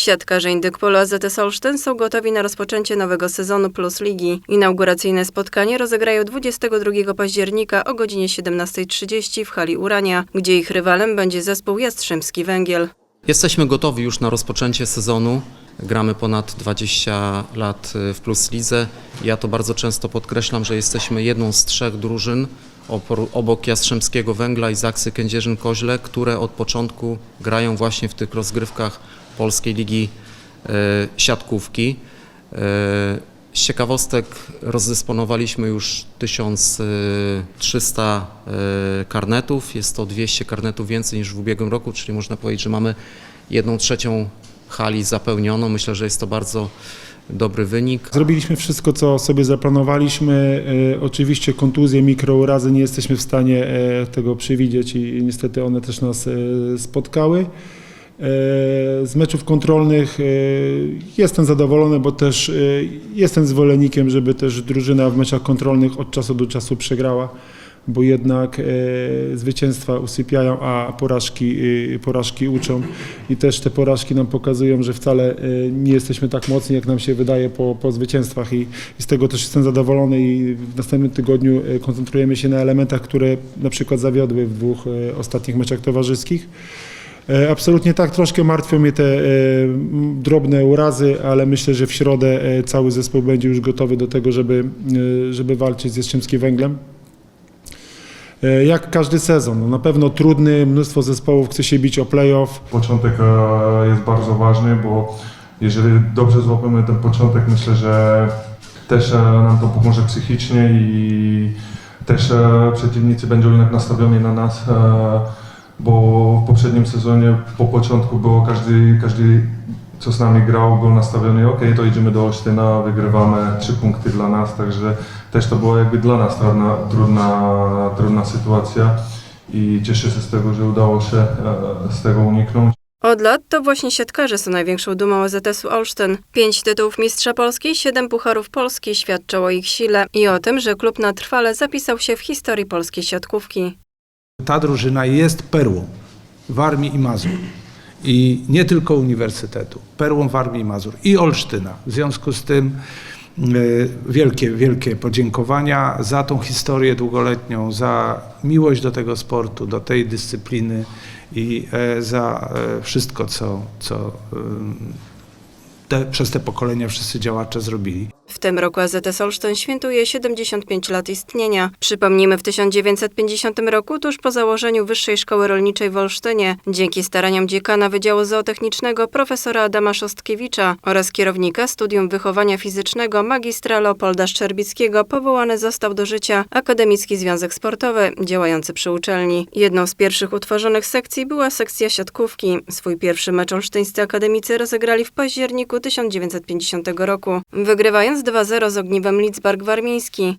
Siatkarze Indykpolu AZS Olsztyn są gotowi na rozpoczęcie nowego sezonu Plus Ligi. Inauguracyjne spotkanie rozegrają 22 października o godzinie 17.30 w hali Urania, gdzie ich rywalem będzie zespół Jastrzębski Węgiel. Jesteśmy gotowi już na rozpoczęcie sezonu. Gramy ponad 20 lat y, w Plus Lidze. Ja to bardzo często podkreślam, że jesteśmy jedną z trzech drużyn obok Jastrzębskiego Węgla i Zaksy Kędzierzyn-Koźle, które od początku grają właśnie w tych rozgrywkach Polskiej Ligi y, Siatkówki. Y, Z ciekawostek rozdysponowaliśmy już 1300 y, karnetów. Jest to 200 karnetów więcej niż w ubiegłym roku, czyli można powiedzieć, że mamy jedną trzecią hali zapełnioną. Myślę, że jest to bardzo dobry wynik. Zrobiliśmy wszystko, co sobie zaplanowaliśmy. E, oczywiście kontuzje, mikrourazy nie jesteśmy w stanie e, tego przewidzieć i niestety one też nas e, spotkały. E, z meczów kontrolnych e, jestem zadowolony, bo też e, jestem zwolennikiem, żeby też drużyna w meczach kontrolnych od czasu do czasu przegrała, bo jednak zwycięstwa usypiają, a porażki, porażki uczą. I też te porażki nam pokazują, że wcale nie jesteśmy tak mocni, jak nam się wydaje po, po zwycięstwach. I, I z tego też jestem zadowolony i w następnym tygodniu koncentrujemy się na elementach, które na przykład zawiodły w dwóch ostatnich meczach towarzyskich. E, Absolutnie tak, troszkę martwią mnie te e, drobne urazy, ale myślę, że w środę e, cały zespół będzie już gotowy do tego, żeby, żeby walczyć z Jastrzębskim Węglem. Jak każdy sezon, no na pewno trudny, mnóstwo zespołów chce się bić o playoff. Początek jest bardzo ważny, bo jeżeli dobrze złapiemy ten początek, myślę, że też nam to pomoże psychicznie i też przeciwnicy będą jednak nastawioni na nas, bo w poprzednim sezonie po początku było każdy, każdy co z nami grał, był nastawiony, ok, to idziemy do Olsztyna, wygrywamy trzy punkty dla nas, także też to była jakby dla nas trudna, trudna, trudna sytuacja i cieszę się z tego, że udało się e, z tego uniknąć. Od lat to właśnie siatkarze są największą dumą AZS-u Olsztyn. Pięć tytułów Mistrza Polski, siedem Pucharów Polski świadczą o ich sile i o tym, że klub na trwale zapisał się w historii polskiej siatkówki. Ta drużyna jest perłą Warmii i Mazur. I nie tylko Uniwersytetu, perłą Warmii i Mazur i Olsztyna. W związku z tym e, wielkie, wielkie podziękowania za tą historię długoletnią, za miłość do tego sportu, do tej dyscypliny i e, za e, wszystko, co, co te, przez te pokolenia wszyscy działacze zrobili. W tym roku AZS Olsztyn świętuje 75 lat istnienia. Przypomnijmy, w 1950 roku, tuż po założeniu Wyższej Szkoły Rolniczej w Olsztynie, dzięki staraniom dziekana Wydziału Zootechnicznego profesora Adama Szostkiewicza oraz kierownika Studium Wychowania Fizycznego magistra Leopolda Szczerbickiego powołany został do życia Akademicki Związek Sportowy, działający przy uczelni. Jedną z pierwszych utworzonych sekcji była sekcja siatkówki. Swój pierwszy mecz olsztyńscy akademicy rozegrali w październiku 1950 roku, wygrywając 2-0 z Ogniwem Lidzbark Warmiński.